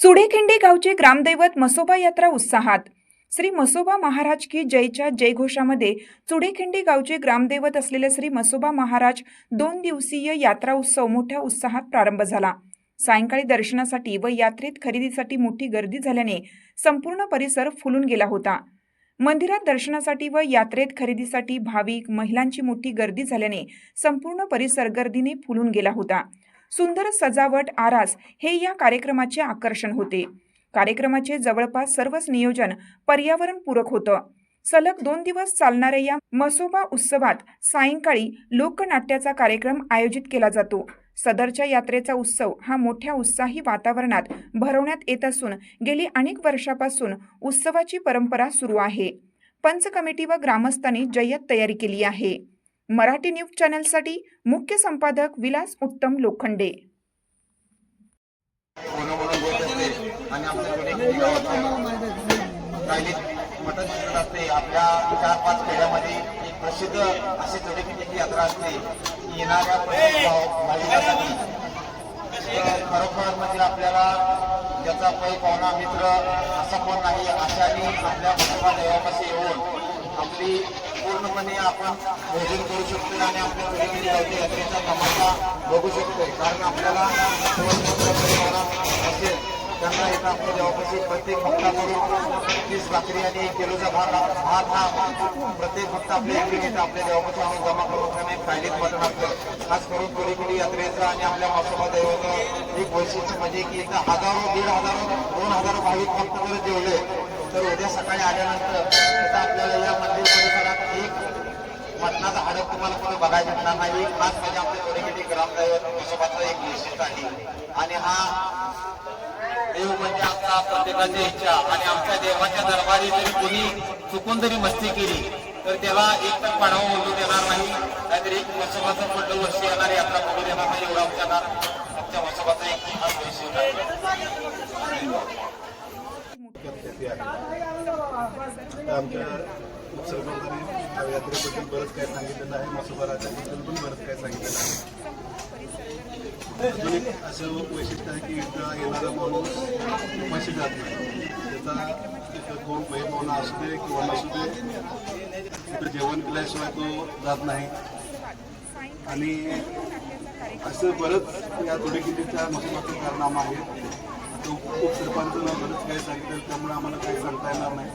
चुडेखिंडी गावचे ग्रामदैवत मसोबा यात्रा उत्साहात. श्री मसोबा महाराज की जयच्या जयघोषामध्ये चुडेखिंडी गावचे ग्रामदैवत असलेले श्री मसोबा महाराज दोन दिवसीय यात्रा उत्सव मोठ्या उत्साहात प्रारंभ झाला. सायंकाळी दर्शनासाठी व यात्रेत खरेदीसाठी मोठी गर्दी झाल्याने संपूर्ण परिसर फुलून गेला होता. मंदिरात दर्शनासाठी व यात्रेत खरेदीसाठी भाविक महिलांची मोठी गर्दी झाल्याने संपूर्ण परिसर गर्दीने फुलून गेला होता. सुंदर सजावट आरास हे या कार्यक्रमाचे आकर्षण होते. कार्यक्रमाचे जवळपास सर्वच नियोजन पर्यावरणपूरक होतं. सलग दोन दिवस चालणाऱ्या या मसोबा उत्सवात सायंकाळी लोकनाट्याचा कार्यक्रम आयोजित केला जातो. सदरच्या यात्रेचा उत्सव हा मोठ्या उत्साही वातावरणात भरवण्यात येत असून गेली अनेक वर्षापासून उत्सवाची परंपरा सुरू आहे. पंच कमिटी व ग्रामस्थांनी जय्यत तयारी केली आहे. मराठी न्यूज चॅनलसाठी मुख्य संपादक विलास उत्तम लोखंडे. असते आपल्या चार पाच एक प्रसिद्ध अशी यात्रा असते येणाऱ्या भाविकांसाठी खरोखर म्हणजे आपल्याला ज्याचा पै पाहुणा मित्र असा कोण नाही अशाने आपल्या कुटुंबा देवापाशी येऊन आपली पूर्णपणे आपण भोजन करू शकतो आणि आपल्या चोडेकिल्ली यात्रेचा तमाशा बघू शकतो कारण आपल्याला असेल त्यांना इथं आपल्या देवापाशी प्रत्येक भक्ताकडून तीस भाकरी आणि एक किलोचा भात भात हा प्रत्येक भक्त आपल्या एक येतं आपल्या देवापाशी आणून जमा करून त्यांना एक कायदेत असतं खास करून कोळीकोळी यात्रेचं आणि आपल्या मासोबा दैवाचं एक वैशिष्ट्य म्हणजे की इथं हजारो दीड हजारो दोन हजारो भाविक भक्त जर जेवले तर उद्या सकाळी आल्यानंतर इथं आपल्याला या मंदिर परिसरात एक हडप तुम्हाला कोणी बघायला मिळणार नाही. खास म्हणजे आपल्या कोणीकडे ग्रामदैवत मासोबाचं एक वैशिष्ट्य आहे. आणि हा देव म्हणजे आपला प्रत्येकाची इच्छा. आणि आमच्या देवाच्या दरबारी जरी कोणी चुकून जरी मस्ती केली तर त्याला एक तर पाडावा बोलू देणार नाही. नाहीतर एक वसोबाचं पुढलं वर्ष येणार यात्रा बघू देणार नाही. एवढा आमच्या आमच्या वसोबाचं एक खास वैशिष्ट्य आहे. आमच्या उत्सवाबद्दल यात्रेबद्दल बरंच काय सांगितलेलं आहे मसोबा राजाबद्दल पण बरंच काय सांगितलेलं आहे अजून एक असं वैशिष्ट्य आहे की इथं येणारा माणूस उपाशी जात नाही त्याचा तिथं कोण बैलवाना असू दे किंवा नसू दे तिथं जेवण केल्याशिवाय तो जात नाही आणि असं बरंच या थोडेकिल्लीच्या मसोबाचं कारनामा आहे उपसरपंचानं बरंच काही सांगितलं त्यामुळे आम्हाला काही सांगता येणार नाही.